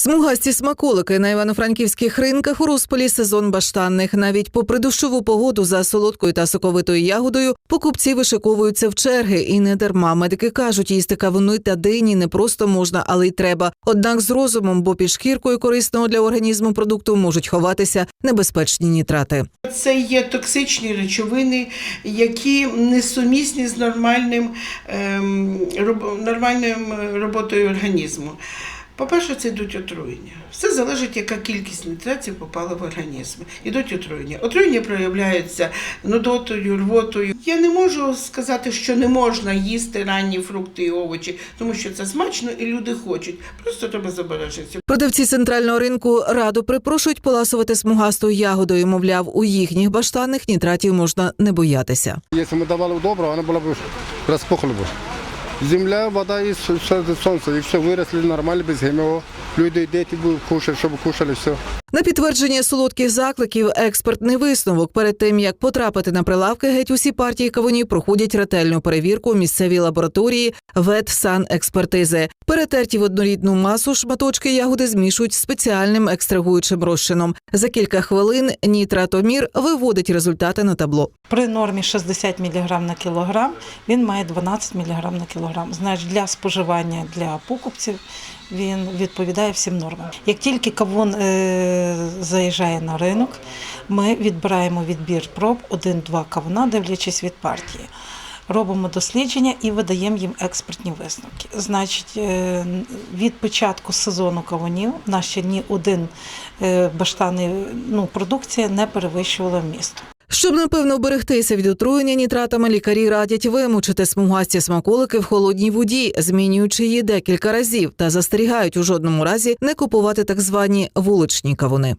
Смугасті смаколики на івано-франківських ринках у розпалі сезон баштанних. Навіть попри дощову погоду за солодкою та соковитою ягодою, покупці вишиковуються в черги. І не дарма. Медики кажуть, їсти кавуни та дині не просто можна, але й треба. Однак з розумом, бо під шкіркою корисного для організму продукту можуть ховатися небезпечні нітрати. Це є токсичні речовини, які несумісні з нормальним, ем, роб- нормальним е, роботою організму. По-перше, це йдуть отруєння. Все залежить, яка кількість нітратів попала в організм. Ідуть отруєння. Отруєння проявляються нудотою, рвотою. Я не можу сказати, що не можна їсти ранні фрукти і овочі, тому що це смачно і люди хочуть. Просто треба забережитися. Продавці центрального ринку радо припрошують поласувати смугастою ягодою. Мовляв, у їхніх баштанних нітратів можна не боятися. Если мы давали добро, она была бы распухла бы. Земля, вода і сонце, і все, виросли нормально, без ГМО. Люди и дети будут кушать, щоб кушали все. На підтвердження солодких закликів експертний висновок перед тим як потрапити на прилавки, геть усі партії кавунів проходять ретельну перевірку у місцевій лабораторії ветсанекспертизи. Перетерті в однорідну масу шматочки ягоди змішують спеціальним екстрагуючим розчином. За кілька хвилин нітратомір виводить результати на табло. При нормі 60 мг на кілограм він має 12 мг на кілограм. Значить, для споживання для покупців він відповідає всім нормам. Як тільки кавун е, заїжджає на ринок, ми відбираємо відбір проб 1-2 кавуна, дивлячись від партії. Робимо дослідження і видаємо їм експертні висновки. Значить, е, від початку сезону кавунів наші ні один е, баштани, ну, продукція не перевищувала вмісту. Щоб напевно берегтися від отруєння нітратами, лікарі радять вимучити смугасті смаколики в холодній воді, змінюючи її декілька разів, та застерігають у жодному разі не купувати так звані вуличні кавуни.